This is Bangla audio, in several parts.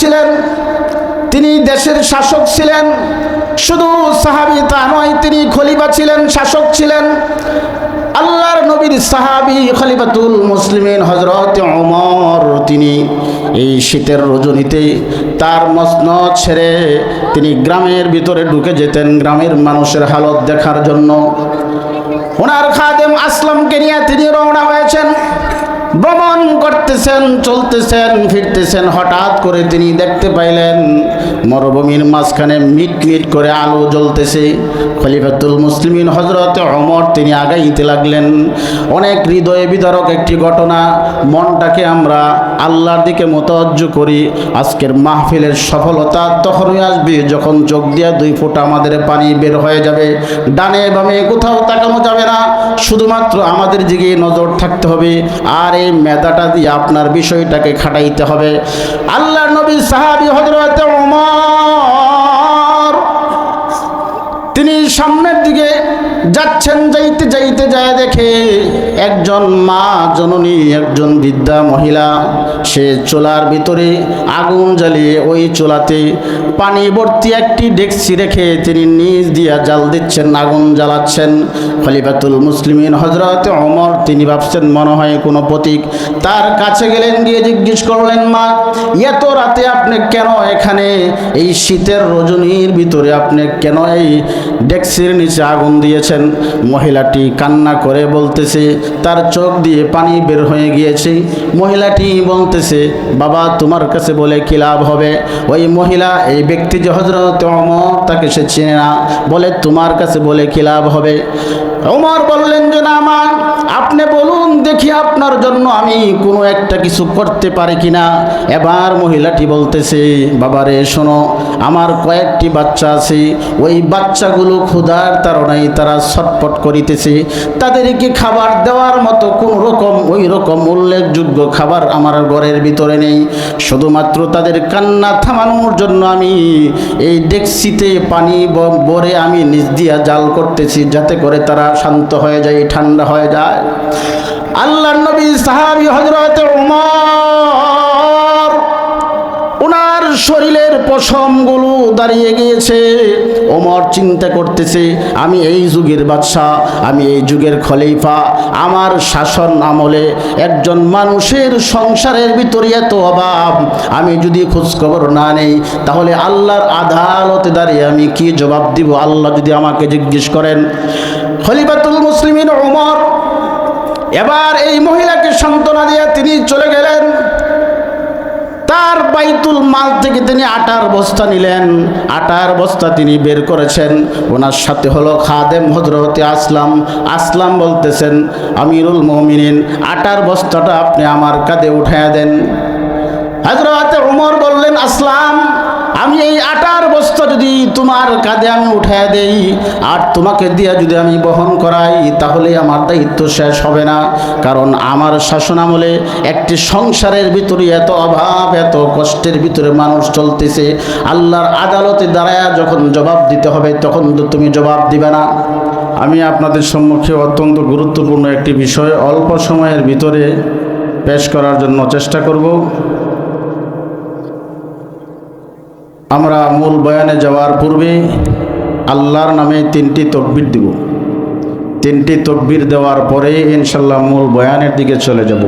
ছিলেন, তিনি দেশের শাসক ছিলেন, শুধু সাহাবি তা নয়, তিনি খলিফা ছিলেন, শাসক ছিলেন। আল্লাহর নবীর সাহাবি খলিফাতুল মুসলিমিন হজরত ওমর, তিনি এই শীতের রজনীতে তার মসনদ ছেড়ে তিনি গ্রামের ভিতরে ঢুকে যেতেন, গ্রামের মানুষের হালত দেখার জন্য। ওনার খাদেম আসলামকে নিয়ে তিনি রওনা হয়েছেন। ভ্রমণ করতেছেন, চলতেছেন, ফিরতেছেন, হঠাৎ করে তিনি দেখতে পাইলেন মরুভূমির মাঝখানে মিট মিট করে আলো জ্বলতেছে। খলিফাতুল মুসলিমিন হজরত অমর তিনি আগাইতে লাগলেন। অনেক হৃদয়ে বিদারক একটি ঘটনা, মনটাকে আমরা আল্লাহর দিকে মোতজ্জ করি। আজকের মাহফিলের সফলতা তখনই আসবে যখন চোখ দিয়ে দুই ফোঁটা আমাদের পানি বের হয়ে যাবে। ডানে বামে কোথাও তাকানো যাবে না। শুধুমাত্র আমাদের দিকে নজর থাকতে হবে। আর এই মেধাটা দিয়ে আপনার বিষয়টাকে খাটাইতে হবে। আল্লাহ নবী সাহাবি হজরত তিনি সামনের দিকে যাচ্ছেন যাইতে যাইতে যায় দেখে একজন মা জননী, একজন বৃদ্ধা মহিলা, সে চোলার ভিতরে আগুন জ্বালিয়ে ওই চোলাতে পানি ভর্তি একটি ডেকসি রেখে তিনি নিজ দিয়া জাল দিচ্ছেন, আগুন জ্বালাচ্ছেন। খলিফাতুল মুসলিমিন হজরত অমর তিনি ভাবছেন, মনে হয় কোনো প্রতীক। তার কাছে গেলেন, গিয়ে জিজ্ঞেস করলেন, মা, এত রাতে আপনি কেন এখানে? এই শীতের রজনীর ভিতরে আপনি কেন এই ডেক্সির নিচে আগুন দিয়েছেন? মহিলাটি কান্না করে বলতেছে, তার চোখ দিয়ে পানি বের হয়ে গিয়েছে। মহিলাটি বলতেছে, বাবা, তোমার কাছে বলে কি লাভ হবে? ওই মহিলা, এই ব্যক্তি যে হজরত অমর তাকে সে চেনে না। বলে, তোমার কাছে বলে কি লাভ হবে? ওমর বললেন যে না মা, আপনি বলুন, দেখি আপনার জন্য আমি কোনো একটা কিছু করতে পারি কিনা? এবার মহিলাটি বলতেছে বাবারে শোনো, আমার কয়েকটি বাচ্চা আছে। ওই বাচ্চাগুলো ক্ষুধার তারা ছটপট করিতেছে। তাদেরকে খাবার দেওয়ার মতো কোনো রকম, ওই রকম উল্লেখযোগ্য খাবার আমার ঘরের ভিতরে নেই। শুধুমাত্র তাদের কান্না থামানোর জন্য আমি এই ডেক্সিতে পানি ভরে আমি নিজ দিয়া জাল করতেছি, যাতে করে তারা শান্ত হয়ে যায়, ঠান্ডা হয়ে যায়। আল্লাহ নবী, সাহাবি হজরত উমর শরীরের পশমগুলো দাঁড়িয়ে গিয়েছে। ওমর চিন্তা করতেছে, আমি এই যুগের বাদশাহ, আমি এই যুগের খলিফা, আমার শাসন আমলে একজন মানুষের সংসারের ভিতরে এত অভাব, আমি যদি খোঁজখবর না নেই, তাহলে আল্লাহর আদালতে দাঁড়িয়ে আমি কি জবাব দিব? আল্লাহ যদি আমাকে জিজ্ঞেস করেন, খলিফাতুল মুসলিমিন ওমর, এবার এই মহিলাকে সান্ত্বনা দিয়ে তিনি চলে গেলেন। তার বাইতুল মাল থেকে তিনি আটার বস্তা নিলেন। আটার বস্তা তিনি বের করেছেন। ওনার সাথে হলো খাদেম হজরতে আসলাম। আসলাম বলতেছেন, আমিরুল মমিনিন, আটার বস্তাটা আপনি আমার কাঁধে উঠাইয়া দেন। হজরতে উমর বললেন, আসলাম। আমি এই আটার বস্তা যদি তোমার কাঁধে আমি উঠায় দেই, আর তোমাকে দিয়ে যদি আমি বহন করাই, তাহলে আমার দায়িত্ব শেষ হবে না। কারণ আমার শাসন আমলে একটি সংসারের ভিতরে এত অভাব, এত কষ্টের ভিতরে মানুষ চলতেছে। আল্লাহর আদালতে দাঁড়ায় যখন জবাব দিতে হবে, তখন তো তুমি জবাব দিবে না। আমি আপনাদের সম্মুখে অত্যন্ত গুরুত্বপূর্ণ একটি বিষয় অল্প সময়ের ভিতরে পেশ করার জন্য চেষ্টা করব। আমরা মূল বয়ানে যাওয়ার পূর্বে আল্লাহর নামে তিনটি তকবির দিব। তিনটি তকবির দেওয়ার পরে ইনশাল্লাহ মূল বয়ানের দিকে চলে যাব।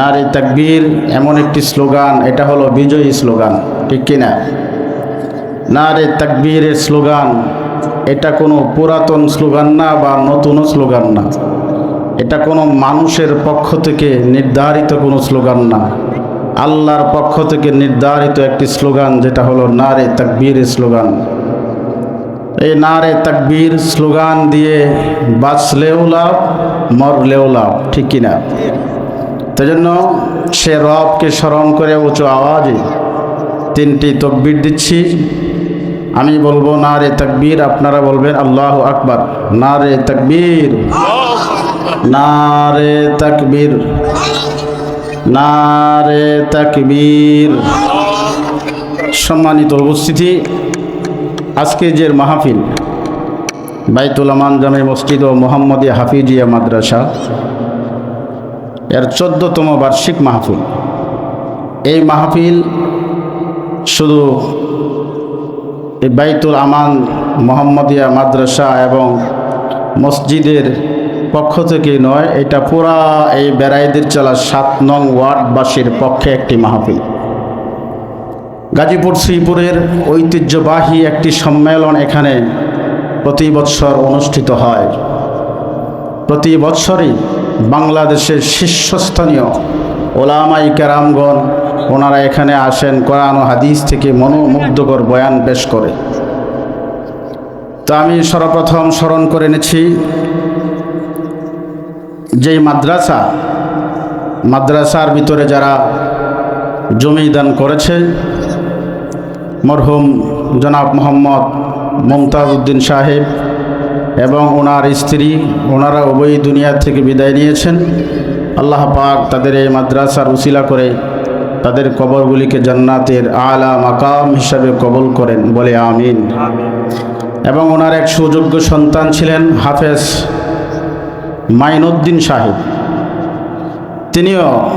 নারী তাকবীর এমন একটি স্লোগান, এটা হলো বিজয়ী স্লোগান, ঠিক কিনা? নারে তাকবীরের স্লোগান, এটা কোনো পুরাতন স্লোগান না বা নতুনও স্লোগান না। এটা কোনো মানুষের পক্ষ থেকে নির্ধারিত কোনো স্লোগান না। আল্লাহর পক্ষ থেকে নির্ধারিত একটি স্লোগান যেটা হলো নারে তাকবীর স্লোগান। এই নারে তাকবীর স্লোগান দিয়ে বাঁচলেও লাভ মরলেও লাভ ঠিক কিনা? জন্য সে রবকে স্মরণ করে উঁচু আওয়াজে তিনটি তকবীর দিচ্ছি। আমি বলব না রে তকবীর আপনারা বলবেন আল্লাহ আকবার। না রে তকবীর না রে তকবীর। না রে তকবীর। সম্মানিত উপস্থিতি, আজকে যে মাহফিল, বাইতুল আমান জামে মসজিদ ও মোহাম্মদী হাফিজিয়া মাদ্রাসা, এর চোদ্দতম বার্ষিক মাহফিল। এই মাহফিল শুধু এই বাইতুল আমান মোহাম্মদিয়া মাদ্রাসা এবং মসজিদের পক্ষ থেকে নয়, এটা পুরা এই বেড়াইদের চলা সাত নং ওয়ার্ডবাসীর পক্ষে একটি মাহফিল। গাজীপুর শ্রীপুরের ঐতিহ্যবাহী একটি সম্মেলন এখানে প্রতি বৎসর অনুষ্ঠিত হয়। প্রতি বৎসরই বাংলাদেশের শীর্ষস্থানীয় ওলামাই কেরামগণ ওনারা এখানে আসেন, কোরআন হাদিস থেকে মনোমুগ্ধকর বয়ান পেশ করে। তো আমি সর্বপ্রথম স্মরণ করে এনেছি যেই মাদ্রাসা মাদ্রাসার ভিতরে যারা জমি দান করেছে মরহুম জনাব মোহাম্মদ মমতাজ উদ্দিন সাহেব এবং ওনার স্ত্রী ওনারা উভয় দুনিয়া থেকে বিদায় নিয়েছেন। আল্লাহ পাক তাদের এই মাদ্রাসার উসিলা করে তাদের কবরগুলিকে জান্নাতের আলা মাকাম হিসাবে কবল করেন বলে আমিন। এবং ওনার এক সুযোগ্য সন্তান ছিলেন হাফেজ মাইনুদ্দিন সাহেব। তিনিও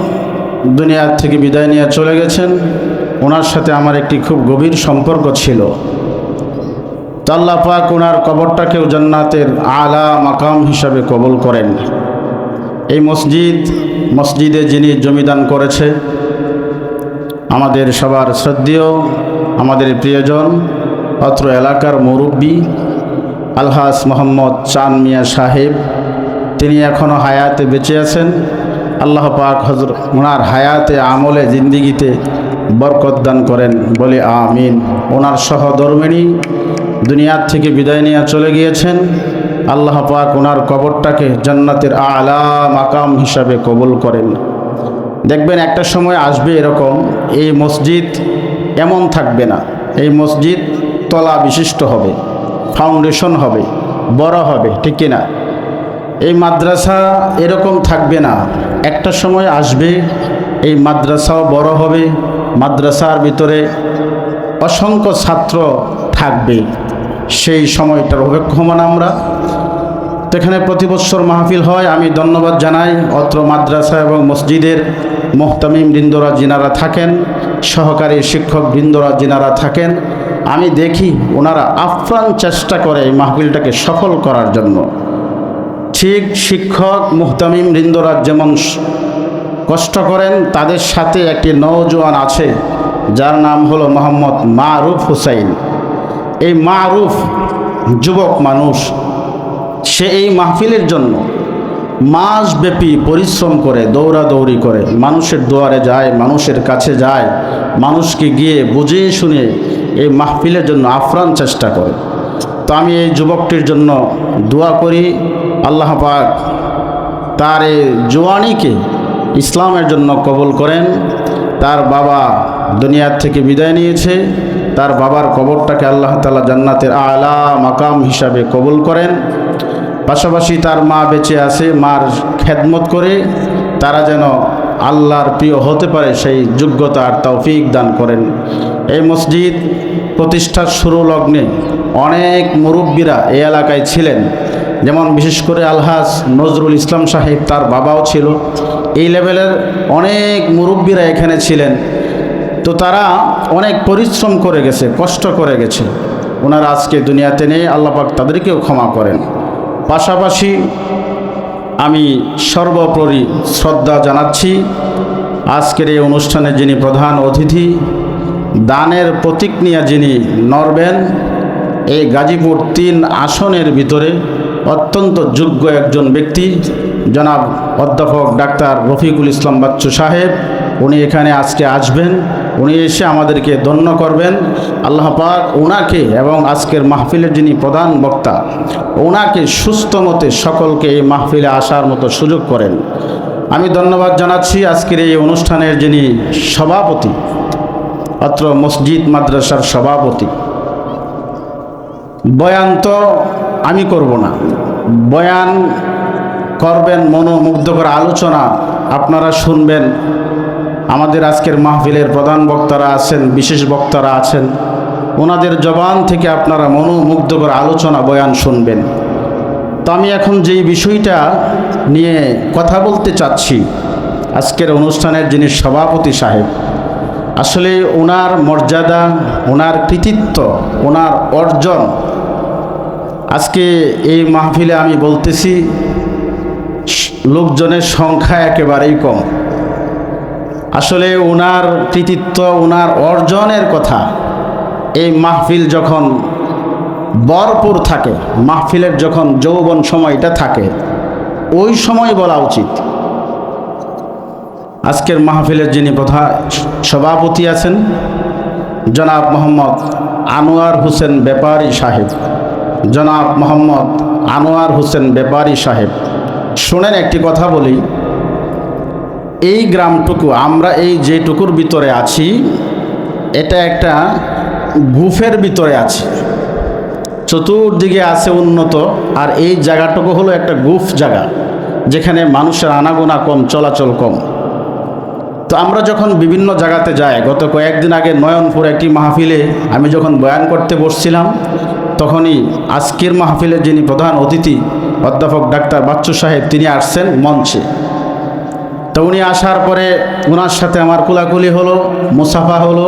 দুনিয়ার থেকে বিদায় নিয়ে চলে গেছেন। ওনার সাথে আমার একটি খুব গভীর সম্পর্ক ছিল। তো আল্লাহ পাক ওনার কবরটাকেও জান্নাতের আলা মাকাম হিসাবে কবল করেন। এই মসজিদ, মসজিদে যিনি জমিদান করেছে, আমাদের সবার শ্রদ্ধেয়, আমাদের প্রিয়জন, অত্র এলাকার মুরব্বী, আলহাস মোহাম্মদ চান মিয়া সাহেব তিনি এখনও হায়াতে বেঁচে আছেন। আল্লাহ পাক হজর ওনার হায়াতে, আমলে, জিন্দিগিতে বরকত দান করেন বলে আমিন। ওনার সহধর্মিণী দুনিয়ার থেকে বিদায় নিয়ে চলে গিয়েছেন। আল্লাহ পাক ওনার কবরটাকে জান্নাতের আলা মাকাম হিসাবে কবুল করেন। দেখবেন একটা সময় আসবে এরকম, এই মসজিদ এমন থাকবে না। এই মসজিদ তলা বিশিষ্ট হবে ফাউন্ডেশন হবে, বড় হবে, ঠিক কিনা? এই মাদ্রাসা এরকম থাকবে না। একটা সময় আসবে, এই মাদ্রাসাও বড় হবে, মাদ্রাসার ভিতরে অসংখ্য ছাত্র থাকবে। সেই সময়টার অপেক্ষমান আমরা। তো এখানে প্রতি বছর মাহফিল হয়। আমি ধন্যবাদ জানাই অত্র মাদ্রাসা এবং মসজিদের মোহতামিম বৃন্দরা যিনারা থাকেন, সহকারী শিক্ষক বৃন্দরা যিনারা থাকেন। আমি দেখি ওনারা আপ্রাণ চেষ্টা করে এই মাহফিলটাকে সফল করার জন্য। ঠিক শিক্ষক, মুহতামিম বৃন্দরা যেমন কষ্ট করেন, তাদের সাথে একটি নৌজওয়ান আছে, যার নাম হলো মোহাম্মদ মারুফ হুসাইন। এই মারুফ যুবক মানুষ, সে এই মাহফিলের জন্য মাসব্যাপী পরিশ্রম করে, দৌড়াদৌড়ি করে, মানুষের দুয়ারে যায়, মানুষের কাছে যায়, মানুষকে গিয়ে বুঝিয়ে শুনে এই মাহফিলের জন্য আফরান চেষ্টা করে। তো আমি এই যুবকটির জন্য দোয়া করি আল্লাহ পাক তার এই জোয়ানিকে ইসলামের জন্য কবুল করেন। তার বাবা দুনিয়ার থেকে বিদায় নিয়েছে। তার বাবার কবরটাকে আল্লাহ তালা জান্নাতের আলা মাকাম হিসাবে কবুল করেন। পাশাপাশি তার মা বেঁচে আছে, মার খেদমত করে। তারা যেন আল্লাহর প্রিয় হতে পারে, সেই যোগ্যতা আর তৌফিক দান করেন। এই মসজিদ প্রতিষ্ঠার শুরু লগ্নে অনেক মুরব্বীরা এই এলাকায় ছিলেন। যেমন বিশেষ করে আলহাজ নজরুল ইসলাম সাহেব, তার বাবাও ছিল। এই লেভেলের অনেক মুরব্বীরা এখানে ছিলেন। তো তারা অনেক পরিশ্রম করে গেছে, কষ্ট করে গেছে। ওনারা আজকে দুনিয়াতে নেই আল্লাপাক তাদেরকেও ক্ষমা করেন। পাশাপাশি আমি সর্বোপরি শ্রদ্ধা জানাচ্ছি আজকের এই অনুষ্ঠানে যিনি প্রধান অতিথি, দানের প্রতীক নিয়ে যিনি নড়বেন, এই গাজীপুর তিন আসনের ভিতরে অত্যন্ত যোগ্য একজন ব্যক্তি, জনাব অধ্যাপক ডাক্তার রফিকুল ইসলাম বাচ্চু সাহেব। উনি এখানে আজকে আসবেন। উনি এসে আমাদেরকে ধন্য করবেন। আল্লাহ পাক ওনাকে এবং আজকের মাহফিলের যিনি প্রধান বক্তা, ওনাকে সুস্থ মতে সকলকে এই মাহফিলে আসার মতো সুযোগ করেন। আমি ধন্যবাদ জানাচ্ছি আজকের এই অনুষ্ঠানের যিনি সভাপতি, অত্র মসজিদ মাদ্রাসার সভাপতি। বয়ান তো আমি করব না। বয়ান করবেন, মনোমুগ্ধকর আলোচনা আপনারা শুনবেন। আমাদের আজকের মাহফিলের প্রধান বক্তারা আছেন, বিশেষ বক্তারা আছেন। ওনাদের জবান থেকে আপনারা মনোমুগ্ধকর আলোচনা, বয়ান শুনবেন। তো আমি এখন যেই বিষয়টা নিয়ে কথা বলতে চাচ্ছি, আজকের অনুষ্ঠানের যিনি সভাপতি সাহেব, আসলে ওনার মর্যাদা, ওনার কৃতিত্ব, ওনার অর্জন আজকে এই মাহফিলে আমি বলতেছি, লোকজনের সংখ্যা একেবারেই কম। আসলে ওনার কৃতিত্ব ওনার অর্জনের কথা, এই মাহফিল যখন ভরপুর থাকে, মাহফিলের যখন যৌবন সময়টা থাকে, ওই সময় বলা উচিত। আজকের মাহফিলের যিনি প্রধান সভাপতি আছেন, জনাব মোহাম্মদ আনোয়ার হোসেন ব্যাপারী সাহেব। জনাব মোহাম্মদ আনোয়ার হোসেন ব্যাপারী সাহেব। শোনেন, একটি কথা বলি। এই গ্রামটুকু, আমরা এই যেটুকুর ভিতরে আছি, এটা একটা গুফের ভিতরে আছে। চতুর্দিকে আছে উন্নত, আর এই জায়গাটুকু হলো একটা গুফ জায়গা, যেখানে মানুষের আনাগোনা কম, চলাচল কম। তো আমরা যখন বিভিন্ন জায়গাতে যাই, গত কয়েকদিন আগে নয়নপুর একটি মাহফিলে আমি যখন বয়ান করতে বসছিলাম তখনই আজকের মাহফিলের যিনি প্রধান অতিথি, অধ্যাপক ডাক্তার বাচ্চু সাহেব, তিনি আসছেন মঞ্চে। তো উনি আসার পরে ওনার সাথে আমার কুলাকুলি হলো, মুসাফা হলো,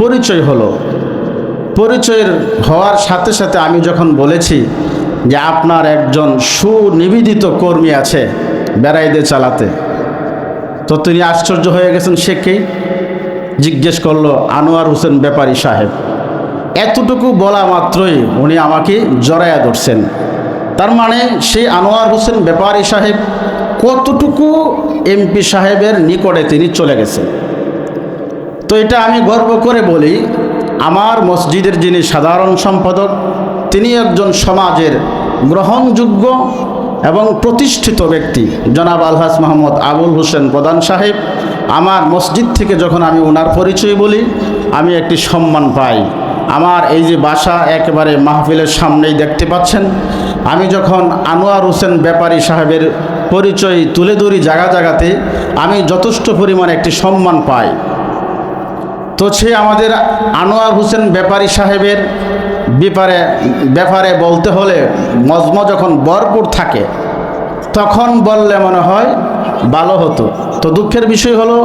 পরিচয় হলো। পরিচয়ের হওয়ার সাথে সাথে আমি যখন বলেছি যে আপনার একজন সুনিবেদিত কর্মী আছে বেড়াইদে চালাতে, তো তিনি আশ্চর্য হয়ে গেছেন, সে কে? জিজ্ঞেস করল, আনোয়ার হোসেন ব্যাপারী সাহেব। এতটুকু বলা মাত্রই উনি আমাকে জড়াইয়া ধরছেন। তার মানে সেই আনোয়ার হোসেন ব্যাপারী সাহেব কতটুকু এমপি সাহেবের নিকটে তিনি চলে গেছেন। তো এটা আমি গর্ব করে বলি, আমার মসজিদের যিনি সাধারণ সম্পাদক, তিনি একজন সমাজের গ্রহণযোগ্য এবং প্রতিষ্ঠিত ব্যক্তি, জনাব আলহাস মোহাম্মদ আবুল হোসেন প্রধান সাহেব। আমার মসজিদ থেকে যখন আমি ওনার পরিচয় বলি, আমি একটি সম্মান পাই। আমার এই যে বাসা একেবারে মাহফিলের সামনেই দেখতে পাচ্ছেন। আমি যখন আনোয়ার হোসেন ব্যাপারী সাহেবের পরিচয় তুলে ধরি জায়গা জায়গাতে, আমি যথেষ্ট পরিমাণে একটি সম্মান পাই। তো সে আমাদের আনোয়ার হোসেন ব্যাপারী সাহেবের ব্যাপারে ব্যাপারে বলতে হলে মজম যখন ভরপুর থাকে, তখন বললে মনে হয় ভালো হতো। তো দুঃখের বিষয় হলো,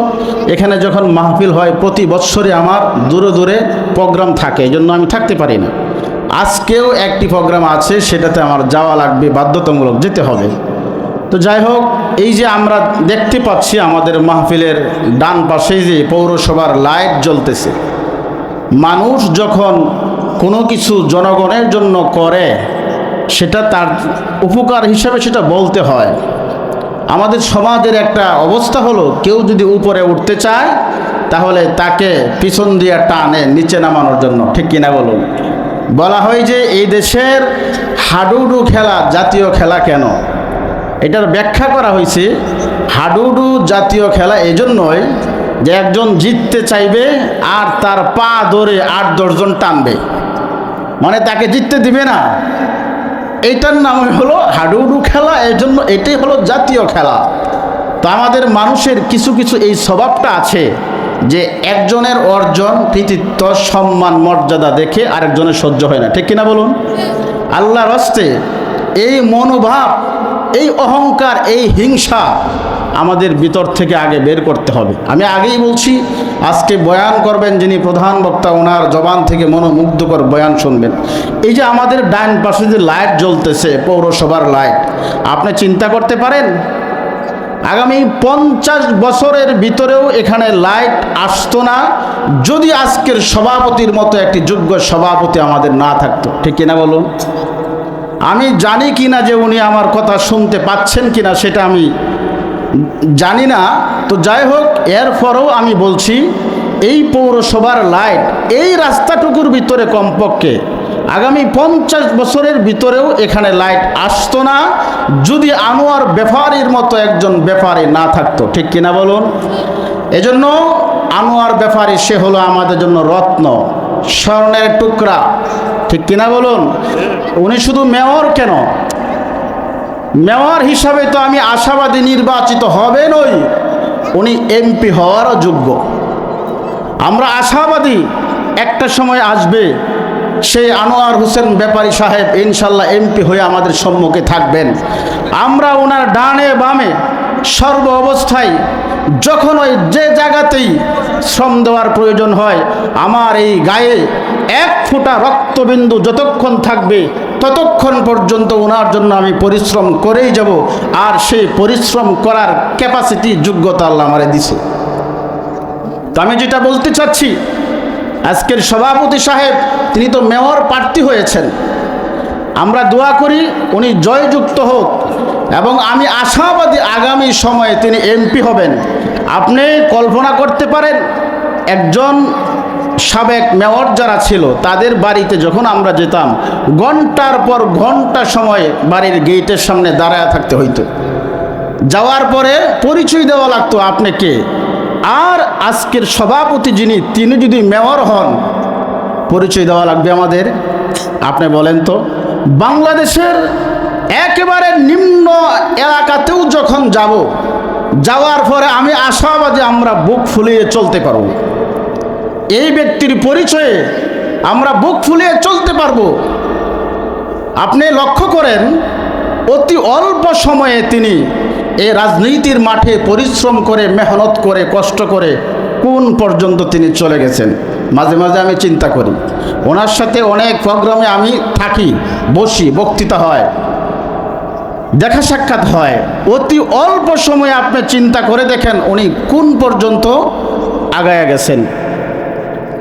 এখানে যখন মাহফিল হয়, প্রতি বৎসরে আমার দূরে দূরে প্রোগ্রাম থাকে এই জন্য আমি থাকতে পারি না। আজকেও একটি প্রোগ্রাম আছে, সেটাতে আমার যাওয়া লাগবে, বাধ্যতামূলক যেতে হবে। তো যাই হোক, এই যে আমরা দেখতে পাচ্ছি আমাদের মাহফিলের ডান পাশে যে পৌরসভার লাইট জ্বলতেছে, মানুষ যখন কোনো কিছু জনগণের জন্য করে, সেটা তার উপকার হিসাবে সেটা বলতে হয়। আমাদের সমাজের একটা অবস্থা হলো, কেউ যদি উপরে উঠতে চায়, তাহলে তাকে পিছন দিয়ে টানে, নিচে নামানোর জন্য। ঠিক কিনা বলুন? বলা হয় যে এই দেশের হাডুডু খেলা জাতীয় খেলা কেন? এটার ব্যাখ্যা করা হয়েছে, হাডুডু জাতীয় খেলা এজন্যই যে একজন জিততে চাইবে আর তার পা ধরে আট দশজন টানবে। মানে তাকে জিততে দিবে না। এইটার নাম হলো হাডুডু খেলা, এর জন্য এটাই হলো জাতীয় খেলা। তো আমাদের মানুষের কিছু কিছু এই স্বভাবটা আছে যে একজনের অর্জন, কৃতিত্ব, সম্মান, মর্যাদা দেখে আরেকজনের সহ্য হয় না। ঠিক কিনা বলুন? আল্লাহর হস্তে এই মনোভাব, এই অহংকার, এই হিংসা আমাদের ভিতর থেকে আগে বের করতে হবে। আমি আগেই বলছি, আজকে বয়ান করবেন যিনি প্রধান বক্তা, ওনার জবান থেকে মনোমুগ্ধকর বয়ান শুনবেন। এই যে আমাদের ডান পাশে যে লাইট জ্বলতেছে, পৌরসভার লাইট, আপনি চিন্তা করতে পারেন, আগামী পঞ্চাশ বছরের ভিতরেও এখানে লাইট আসতো না, যদি আজকের সভাপতির মতো একটি যোগ্য সভাপতি আমাদের না থাকতো। ঠিক কিনা বলুন? আমি জানি কি না যে উনি আমার কথা শুনতে পাচ্ছেন কি না সেটা আমি জানি না, তো যাই হোক এরপরেও আমি বলছি, এই পৌরসভার লাইট এই রাস্তাটুকুর ভিতরে কমপক্ষে আগামী পঞ্চাশ বছরের ভিতরেও এখানে লাইট আসতো না, যদি আনোয়ার ব্যাপারীর মতো একজন ব্যাপারী না থাকতো, ঠিক কিনা বলুন? এজন্য আনোয়ার ব্যাপারী সে হলো আমাদের জন্য রত্ন, স্বর্ণের টুকরা, ঠিক কিনা বলুন? উনি শুধু মেয়র কেন? মেয়র হিসাবে তো আমি আশাবাদী নির্বাচিত হবেনই। উনি এমপি হওয়ারও যোগ্য। আমরা আশাবাদী একটা সময় আসবে, সেই আনোয়ার হোসেন ব্যাপারী সাহেব ইনশাল্লাহ এমপি হয়ে আমাদের সম্মুখে থাকবেন। আমরা ওনার ডানে বামে সর্ব অবস্থায় যখন ওই যে জায়গাতেই শ্রম দেওয়ার প্রয়োজন হয়, আমার এই গায়ে এক ফোঁটা রক্তবিন্দু যতক্ষণ থাকবে ততক্ষণ পর্যন্ত ওনার জন্য আমি পরিশ্রম করেই যাব, আর সেই পরিশ্রম করার ক্যাপাসিটি যোগ্যতা আল্লাহ আমারে দিছে। তো আমি যেটা বলতে চাচ্ছি, আজকের সভাপতি সাহেব, তিনি তো মেয়র প্রার্থী হয়েছেন। আমরা দোয়া করি উনি জয়যুক্ত হোক, এবং আমি আশাবাদী আগামী সময়ে তিনি এমপি হবেন। আপনি কল্পনা করতে পারেন, একজন সাবেক মেয়র যারা ছিল, তাদের বাড়িতে যখন আমরা যেতাম, ঘণ্টার পর ঘণ্টা সময় বাড়ির গেটের সামনে দাঁড়ায় থাকতে হইতো। যাওয়ার পরে পরিচয় দেওয়া লাগতো আপনি কে। আর আজকের সভাপতি যিনি, তিনি যদি মেয়র হন, পরিচয় দেওয়া লাগবে আমাদের। আপনি বলেন তো, বাংলাদেশের একেবারে নিম্ন এলাকাতেও যখন যাব, যাওয়ার পরে আমি আশাবাদী আমরা বুক ফুলিয়ে চলতে পারব। এই ব্যক্তির পরিচয়ে আমরা বুক ফুলিয়ে চলতে পারব। আপনি লক্ষ্য করেন, অতি অল্প সময়ে তিনি এই রাজনীতির মাঠে পরিশ্রম করে, মেহনত করে, কষ্ট করে কোন পর্যন্ত তিনি চলে গেছেন? মাঝে মাঝে আমি চিন্তা করি, ওনার সাথে অনেক প্রোগ্রামে আমি থাকি, বসি, বক্তৃতা হয়, দেখা সাক্ষাৎ হয়। অতি অল্প সময়ে আপনি চিন্তা করে দেখেন উনি কোন পর্যন্ত আগায়া গেছেন।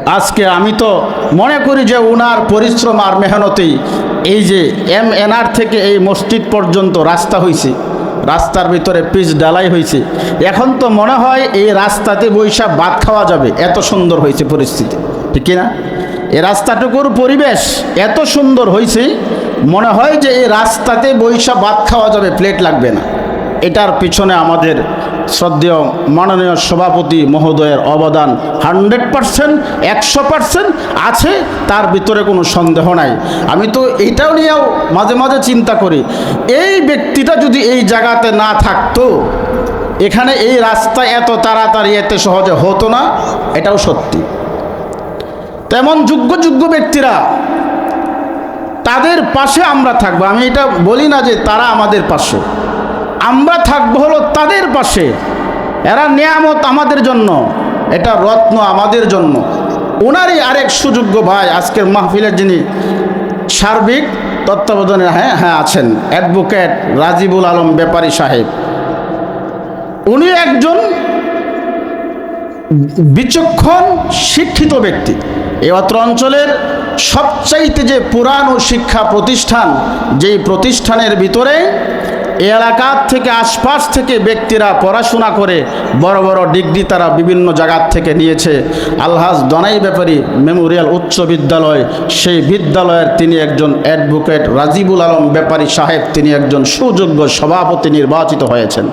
আজকে আমি তো মনে করি যে ওনার পরিশ্রম আর মেহনতেই এই যে এম এনআর থেকে এই মসজিদ পর্যন্ত রাস্তা হয়েছে রাস্তার ভিতরে পিচ ডালাই হয়েছে এখন তো মনে হয় এই রাস্তাতে বৈশাখ ভাত খাওয়া যাবে। এত সুন্দর হয়েছে পরিস্থিতি। ঠিক না এই রাস্তাটুকুর পরিবেশ এত সুন্দর হয়েছে মনে হয় যে এই রাস্তাতে বৈশাখ ভাত খাওয়া যাবে, প্লেট লাগবে না। এটার পিছনে আমাদের শ্রদ্ধেয় মাননীয় সভাপতি মহোদয়ের অবদান হান্ড্রেড পারসেন্ট, একশো পারসেন্ট আছে, তার ভিতরে কোনো সন্দেহ নাই। আমি তো এটাও নিয়েও মাঝে মাঝে চিন্তা করি, এই ব্যক্তিটা যদি এই জায়গাতে না থাকতো, এখানে এই রাস্তা এত তাড়াতাড়ি, এত সহজে হতো না, এটাও সত্যি। তেমন যোগ্য যোগ্য ব্যক্তিরা তাদের পাশে আমরা থাকব। আমি এটা বলি না যে তারা আমাদের পাশে। আমরা থাকব হলো তাদের পাশে। এরা নিয়ামত আমাদের জন্য, এটা রত্ন আমাদের জন্য। ওনারই আরেক সুযোগ্য ভাই আজকের মাহফিলের যিনি সার্বিক তত্ত্বাবধানে হ্যাঁ হ্যাঁ আছেন, অ্যাডভোকেট রাজিবুল আলম ব্যাপারী সাহেব। উনি একজন বিচক্ষণ শিক্ষিত ব্যক্তি। এই অত্র অঞ্চলের সবচাইতে যে পুরানো শিক্ষা প্রতিষ্ঠান, যেই প্রতিষ্ঠানের ভিতরে এলাকার থেকে আশপাশ থেকে ব্যক্তিরা পড়াশোনা করে বড় বড় ডিগ্রি তারা বিভিন্ন জায়গার থেকে নিয়েছে। আলহাজ দনাই ব্যাপারী মেমোরিয়াল উচ্চ বিদ্যালয়, সেই বিদ্যালয়ের তিনি একজন অ্যাডভোকেট রাজিবুল আলম ব্যাপারী সাহেব, তিনি একজন সুযোগ্য সভাপতি নির্বাচিত হয়েছেন।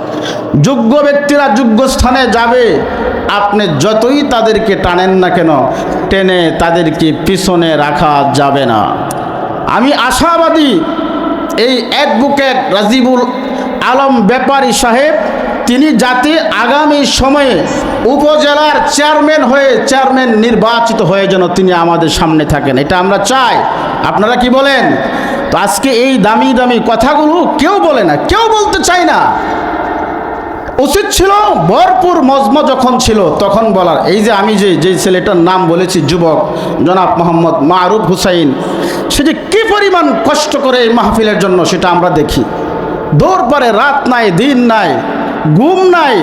যোগ্য ব্যক্তিরা যোগ্য স্থানে যাবে। আপনি যতই তাদেরকে টানেন না কেন, টেনে তাদেরকে পিছনে রাখা যাবে না। আমি আশাবাদী এই অ্যাডভোকেট রাজিবুল আলম ব্যাপারী সাহেব, তিনি যাতে আগামী সময়ে উপজেলার চেয়ারম্যান হয়ে চেয়ারম্যান নির্বাচিত হয়ে যেন তিনি আমাদের সামনে থাকেন, এটা আমরা চাই। আপনারা কি বলেন? তো আজকে এই দামি দামি কথাগুলো কেউ বলে না, কেউ বলতে চায় না। উচিত ছিল, ভরপুর মজম যখন ছিল, তখন বলার। এই যে আমি যে যে ছেলেটার নাম বলেছি, যুবক, জনাব মোহাম্মদ মারুফ হুসাইন, সে যে কী পরিমাণ কষ্ট করে এই মাহফিলের জন্য সেটা আমরা দেখি। দৌড় পারে রাত নাই, দিন নাই, ঘুম নাই।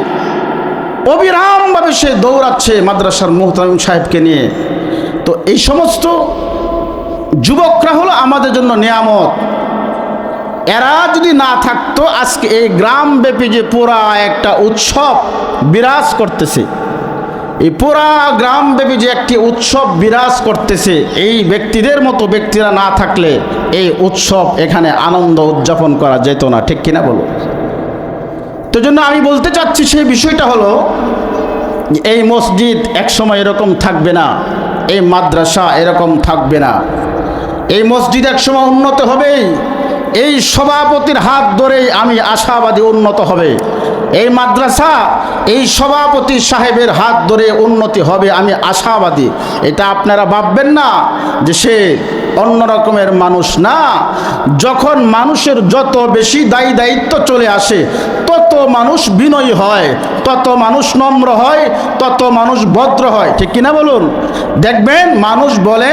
অবিরামভাবে সে দৌড়াচ্ছে মাদ্রাসার মোহতামিম সাহেবকে নিয়ে। তো এই সমস্ত যুবকরা হলো আমাদের জন্য নিয়ামত। এরা যদি না থাকতো, আজকে এই গ্রামব্যাপী যে পুরা একটা উৎসব বিরাজ করতেছে, এই পুরা গ্রামব্যাপী যে একটি উৎসব বিরাজ করতেছে, এই ব্যক্তিদের মতো ব্যক্তিরা না থাকলে এই উৎসব এখানে আনন্দ উদযাপন করা যেত না, ঠিক কিনা বলো? তো জন্য আমি বলতে চাচ্ছি সেই বিষয়টা হলো, এই মসজিদ একসময় এরকম থাকবে না, এই মাদ্রাসা এরকম থাকবে না, এই মসজিদ একসময় উন্নত হবেই। এই সভাপতির হাত ধরেই আমি আশাবাদী উন্নত হবে। এই মাদ্রাসা এই সভাপতি সাহেবের হাত ধরে উন্নতি হবে আমি আশাবাদী। এটা আপনারা ভাববেন না যে সে অন্য রকমের মানুষ না। যখন মানুষের যত বেশি দায়ী দায়িত্ব চলে আসে, তত মানুষ বিনয়ী হয়, তত মানুষ নম্র হয়, তত মানুষ ভদ্র হয়। ঠিক কিনা বলুন? দেখবেন মানুষ বলে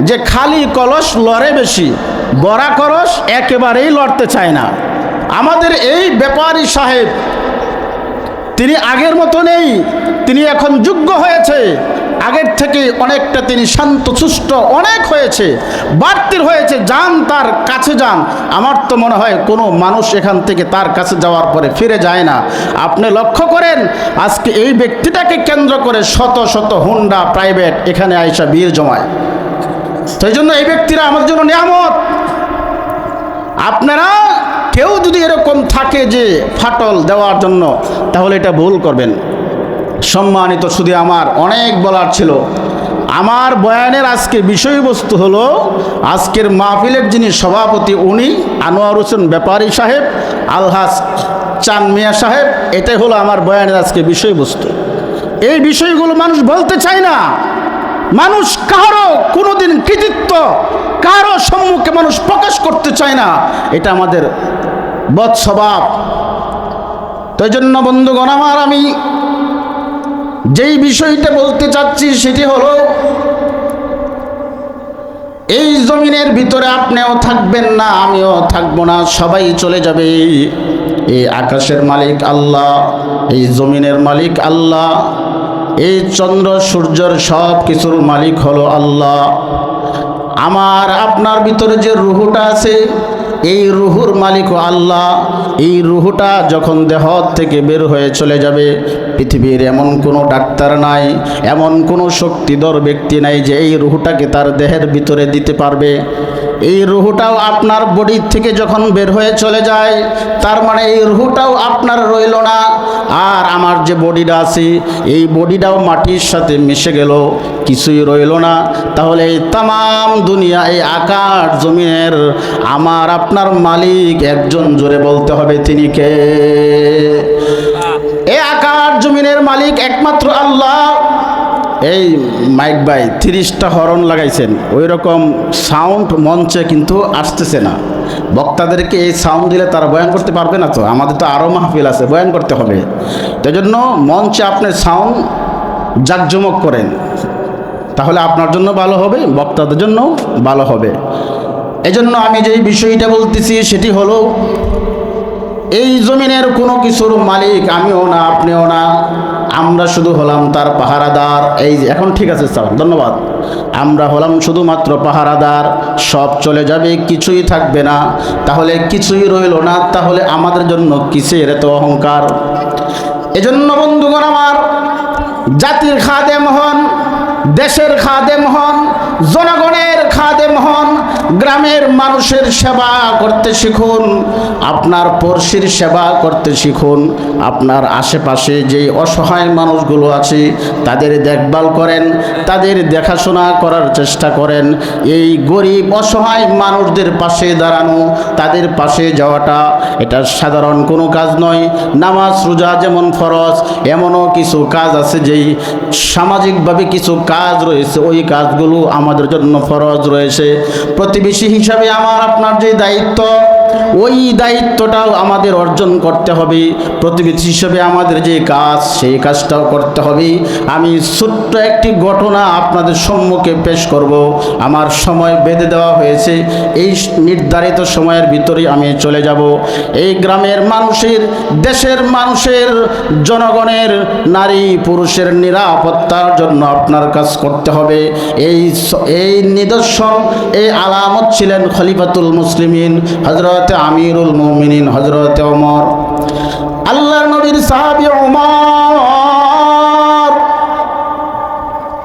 যে খালি কলস লড়ে বেশি। বড়া কলস একেবারেই লড়তে চায় না। আমাদের এই ব্যাপারী সাহেব, তিনি আগের মতো নেই তিনি এখন যোগ্য হয়েছে। আগের থেকে অনেকটা তিনি শান্ত সুষ্ঠ অনেক হয়েছে বাড়তির হয়েছে। যান তার কাছে যান। আমার তো মনে হয় কোনো মানুষ এখান থেকে তার কাছে যাওয়ার পরে ফিরে যায় না। আপনি লক্ষ্য করেন, আজকে এই ব্যক্তিটাকে কেন্দ্র করে শত শত হুন্ডা প্রাইভেট এখানে আইসা বীর জমায়। সেই জন্য এই ব্যক্তিরা আমাদের জন্য নিয়ামত। আপনারা কেউ যদি এরকম থাকে যে ফাটল দেওয়ার জন্য, তাহলে এটা ভুল করবেন। সম্মানিত শুধু আমার অনেক বলার ছিল। আমার বয়ানের আজকে বিষয়বস্তু হলো, আজকের মাহফিলের যিনি সভাপতি, উনি আনোয়ার হোসেন ব্যাপারী সাহেব আলহাস চান মিয়া সাহেব, এটাই হলো আমার বয়ানের আজকে বিষয়বস্তু। এই বিষয়গুলো মানুষ বলতে চায় না। মানুষ কারও কোনোদিন কৃতিত্ব কারও সম্মুখে মানুষ প্রকাশ করতে চায় না, এটা আমাদের বদ স্বভাব। তো এই জন্য বন্ধুগণ, আমার আমি যেই বিষয়টা বলতে চাচ্ছি সেটি হলো, এই জমিনের ভিতরে আপনিও থাকবেন না, আমিও থাকব না, সবাই চলে যাবে। এই আকাশের মালিক আল্লাহ, এই জমিনের মালিক আল্লাহ, এই চন্দ্র, সূর্যর সব কিছুর মালিক হলো আল্লাহ। আমার আপনার ভিতরে যে রুহুটা আছে, এই রুহুর মালিক আল্লাহ, এই রুহুটা যখন দেহ থেকে বের হয়ে চলে যাবে, পৃথিবীর এমন কোনো ডাক্তার নাই, এমন কোনো শক্তিধর ব্যক্তি নাই যে এই রুহুটাকে তার দেহের ভিতরে দিতে পারবে। এই রুহুটাও আপনার বডির থেকে যখন বের হয়ে চলে যায় তার মানে এই রুহুটাও আপনার রইল না। আর আমার যে বডিটা আছে এই বডিটাও মাটির সাথে মিশে গেল কিছুই রইল না। তাহলে এই তাম দুনিয়া এই আকাশ জমিনের আমার আপনার মালিক একজন জোরে বলতে হবে তিনি কে? এই আকাশ জমিনের মালিক একমাত্র মাইক ভাই তিরিশটা হরন লাগাইছেন ওই রকম সাউন্ড মঞ্চে কিন্তু আসতেছে না। বক্তাদেরকে এই সাউন্ড দিলে তারা বয়ান করতে পারবে না তো, আমাদের তো আরও মাহফিল আছে, বয়ান করতে হবে। তাই জন্য মঞ্চে আপনি সাউন্ড জাকজমক করেন, তাহলে আপনার জন্য ভালো হবে, বক্তাদের জন্য ভালো হবে। এজন্য আমি যেই বিষয়টা বলতেছি, সেটি হলো এই জমিনের কোনো কিছুর মালিক আমিও না, আপনিও না। আমরা শুধু হলাম তার পাহারাদার। এই যে, এখন ঠিক আছে স্যার ধন্যবাদ। আমরা হলাম শুধুমাত্র পাহারাদার। সব চলে যাবে, কিছুই থাকবে না। তাহলে কিছুই রইল না, তাহলে আমাদের জন্য কিসের এত অহংকার? এজন্য বন্ধুগণ আমার, জাতির খাদেম হন, দেশের খাদেম হন, জনগণের খাদেম হন গ্রামের মানুষের সেবা করতে শিখুন, আপনার পড়শির সেবা করতে শিখুন, আপনার আশেপাশে যে অসহায় মানুষগুলো আছে, তাদের দেখভাল করেন, তাদের দেখাশোনা করার চেষ্টা করেন। এই গরিব, অসহায় মানুষদের পাশে দাঁড়ানো, তাদের পাশে যাওয়াটা, এটা সাধারণ কোনো কাজ নয়। নামাজ, রোজা যেমন ফরজ, এমনও কিছু কাজ আছে যেই সামাজিকভাবে কিছু কাজ রয়েছে, ওই কাজগুলো আমাদের জন্য ফরজ রয়েছে। প্রতিবেশী হিসাবে আমার আপনার যে দায়িত্ব ওই দায়িত্বটাও আমাদের অর্জন করতে হবে। প্রতিবেশী হিসেবে আমাদের যে কাজ, সেই কাজটাও করতে হবে। আমি ছোট্ট একটি ঘটনা আপনাদের সম্মুখে পেশ করব। আমার সময় বেঁধে দেওয়া হয়েছে। এই নির্ধারিত সময়ের ভিতরে আমি চলে যাব। এই গ্রামের মানুষের, দেশের মানুষের, জনগণের, নারী পুরুষের নিরাপত্তার জন্য আপনার কাজ করতে হবে। এই এই নিদর্শন, এই আলামত ছিলেন খলিফাতুল মুসলিমিন হজরত আমিরুল মুমিনিন হজরত ওমর। আল্লাহর নবীর সাহাবি ওমর।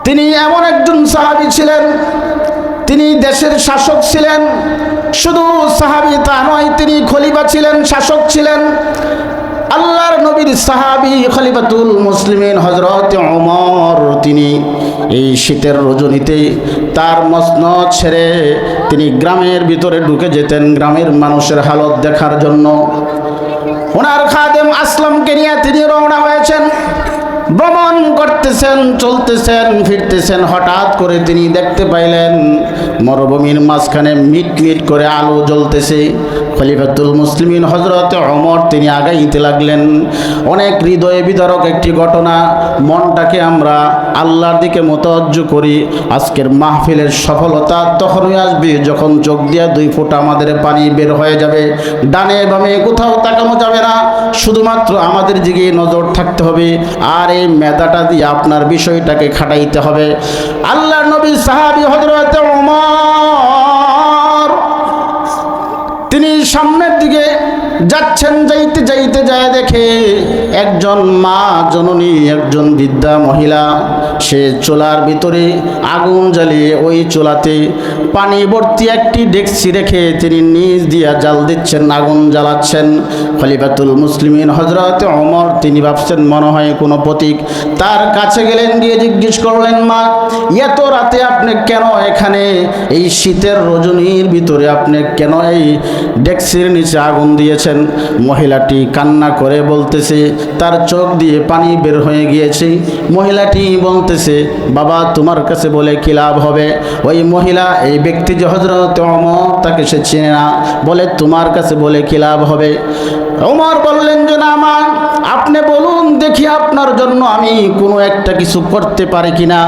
তিনি এমন একজন সাহাবি ছিলেন, তিনি দেশের শাসক ছিলেন, শুধু সাহাবি তা নয়, তিনি খলিফা ছিলেন, শাসক ছিলেন। আল্লাহর নবীর সাহাবি খলিফাতুল মুসলিমিন হজরত ওমর তিনি এই শীতের রজনীতে তার মসনদ ছেড়ে তিনি গ্রামের ভিতরে ঢুকে যেতেন, গ্রামের মানুষের হালত দেখার জন্য। ওনার খাদেম আসলামকে নিয়ে তিনি রওনা হয়েছেন। ভ্রমণ করতেছেন, চলতেছেন, ফিরতেছেন, হঠাৎ করে তিনি দেখতে পাইলেন, মরুভূমির মাঝখানে মিট মিট করে আলো জ্বলতেছে। খলিফাতুল মুসলিমিন হজরত অমর তিনি আগে আগাইতে লাগলেন। অনেক হৃদয় বিদারক একটি ঘটনা, মনটাকে আমরা আল্লাহর দিকে মতজ্জ করি। আজকের মাহফিলের সফলতা তখনই আসবে যখন চোখ দিয়া দুই ফোঁটা আমাদের পানি বের হয়ে যাবে। ডানে বামে কোথাও তাকানো যাবে না, শুধুমাত্র আমাদের দিকে নজর থাকতে হবে আর এই মেধাটা দিয়ে আপনার বিষয়টাকে খাটাইতে হবে। আল্লাহ নবী সাহাবি হজরত ওমর তিনি সামনের দিকে যাচ্ছেন যাইতে যাইতে যায় দেখে একজন মা জননী, একজন বৃদ্ধা মহিলা, সে চোলার ভিতরে আগুন জ্বালিয়ে ওই চোলাতে পানি ভর্তি একটি ডেকসি রেখে তিনি নিজ দিয়া জাল দিচ্ছেন, আগুন জ্বালাচ্ছেন। খলিফাতুল মুসলিমিন হজরত অমর তিনি ভাবছেন মনে হয় কোনো প্রতীক। তার কাছে গেলেন, গিয়ে জিজ্ঞেস করলেন, মা, এত রাতে আপনি কেন এখানে? এই শীতের রজনীর ভিতরে আপনি কেন এই ডেক্সির নিচে আগুন দিয়েছেন? মহিলাটি কান্না করে বলতেছে, তার চোখ দিয়ে পানি বের হয়ে গিয়েছে। মহিলাটি বলতেছে, বাবা, তোমার কাছে বলে কি লাভ হবে? ওই মহিলা, এই ব্যক্তি যে হজরত অমর তাকে সে চেনে না। বলে, তোমার কাছে বলে কি লাভ হবে? ওমর বললেন যে না মা আপনি বলুন, দেখি আপনার জন্য আমি কোনো একটা কিছু করতে পারি কিনা।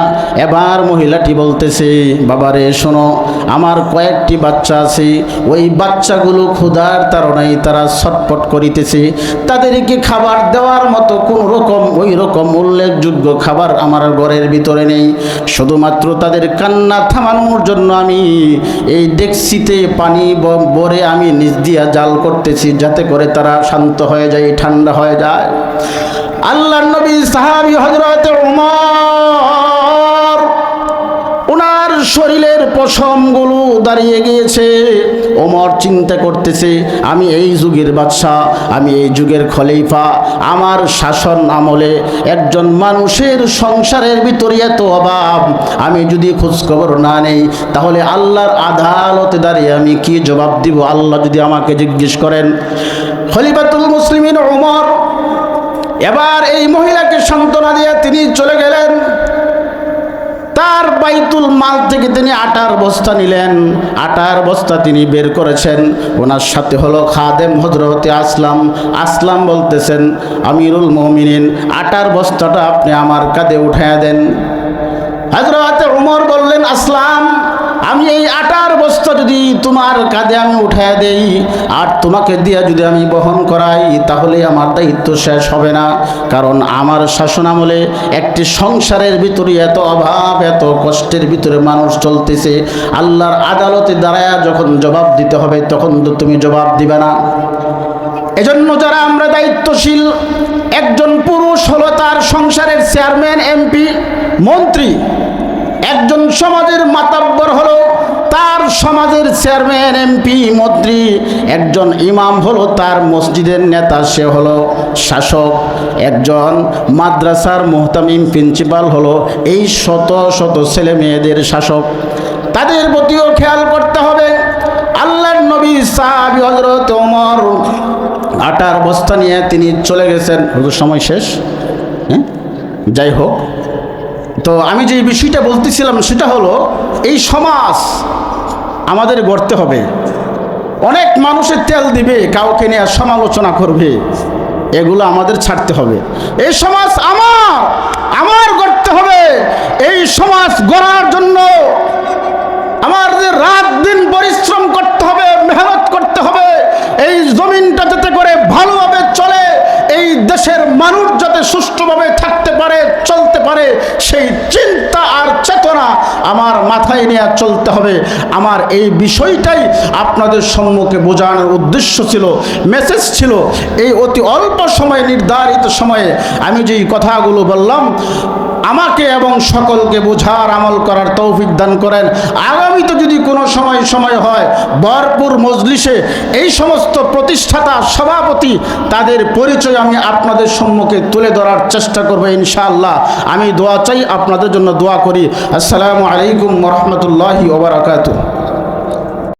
এবার মহিলাটি বলতেছে, বাবারে, শোনো, আমার কয়েকটি বাচ্চা আছে। ওই বাচ্চাগুলো ক্ষুধার তারণায় তারা ছটপট করিতেছে। তাদেরকে খাবার দেওয়ার মতো কোনো রকম, ওই রকম উল্লেখযোগ্য খাবার আমার ঘরের ভিতরে নেই। শুধুমাত্র তাদের কান্না থামানোর জন্য আমি এই ডেক্সিতে পানি ভরে আমি নিজ দিয়া জাল করতেছি, যাতে করে তারা শান্ত হয়ে যায়, ঠান্ডা হয়ে যায়। আল্লাহ নবী সাহাবি হজরত উমর ওনার শরীরের পশমগুলো দাঁড়িয়ে গিয়েছে। ওমর চিন্তা করতেছে, আমি এই যুগের বাদশাহ, আমি এই যুগের খলিফা, আমার শাসন আমলে একজন মানুষের সংসারের ভিতরে এত অভাব, আমি যদি খোঁজখবর না নেই, তাহলে আল্লাহর আদালতে দাঁড়িয়ে আমি কি জবাব দিব? আল্লাহ যদি আমাকে জিজ্ঞেস করেন, খলিফাতুল মুসলিমিন ওমর এবার এই মহিলাকে সান্ত্বনা দিয়ে তিনি চলে গেলেন। তার বাইতুল মাল থেকে তিনি আটার বস্তা নিলেন। আটার বস্তা তিনি বের করেছেন। ওনার সাথে হলো খাদেম হজরতে আসলাম। আসলাম বলতেছেন, আমিরুল মমিনিন, আটার বস্তাটা আপনি আমার কাঁধে উঠাইয়া দেন। হজরতে উমর বললেন, আসলাম। আমি এই আটার বস্তা যদি তোমার কাঁধে আমি উঠায় দেই, আর তোমাকে দিয়ে যদি আমি বহন করাই, তাহলে আমার দায়িত্ব শেষ হবে না। কারণ আমার শাসন আমলে একটি সংসারের ভিতরে এত অভাব, এত কষ্টের ভিতরে মানুষ চলতেছে। আল্লাহর আদালতে দাঁড়ায় যখন জবাব দিতে হবে, তখন তো তুমি জবাব দিবে না। এজন্য যারা আমরা দায়িত্বশীল, একজন পুরুষ হলো তার সংসারের চেয়ারম্যান, এমপি, মন্ত্রী। একজন সমাজের মাতাব্বর হলো, তার সমাজের চেয়ারম্যান, এমপি, মন্ত্রী, একজন ইমাম হলো, তার মসজিদের নেতা সে হলো শাসক, একজন মাদ্রাসার মোহতামিম প্রিন্সিপাল হলো এই শত শত ছেলে মেয়েদের শাসক। তাদের প্রতিও খেয়াল করতে হবে, আল্লাহর নবী সাহাবি হজরত ওমর আটার বস্তা নিয়ে তিনি চলে গেছেন। সময় শেষ? হ্যাঁ? যাই হোক তো আমি যে বিষয়টা বলতেছিলাম সেটা হলো, এই সমাজ আমাদের গড়তে হবে। অনেক মানুষের তেল দিবে, কাউকে নিয়ে সমালোচনা করবে, এগুলো আমাদের ছাড়তে হবে। এই সমাজ আমার আমার গড়তে হবে। এই সমাজ গড়ার জন্য আমাদের রাত দিন পরিশ্রম করতে হবে, মেহনত করতে হবে। এই জমিনটা যাতে করে ভালোভাবে দেশের মানুষ যাতে সুষ্ঠুভাবে থাকতে পারে, চলতে পারে, সেই চিন্তা আর চেতনা আমার মাথায় নিয়ে চলতে হবে। আমার এই বিষয়টাই আপনাদের সম্মুখে বোঝানোর উদ্দেশ্য ছিল মেসেজ ছিল। এই অতি অল্প সময়, নির্ধারিত সময়ে আমি যেই কথাগুলো বললাম আমাকে এবং সকলকে বোঝার, আমল করার তৌফিক দান করেন। আগামীতে যদি কোনো সময় সময় হয়, বরপুর মজলিসে এই সমস্ত প্রতিষ্ঠাতা, সভাপতি, তাদের পরিচয় আমি আপনাদের সম্মুখে তুলে ধরার চেষ্টা করব ইনশাআল্লাহ। আমি দোয়া চাই আপনাদের জন্য দোয়া করি। আসসালামু আলাইকুম রহমতুল্লাহি ওবরাকাতু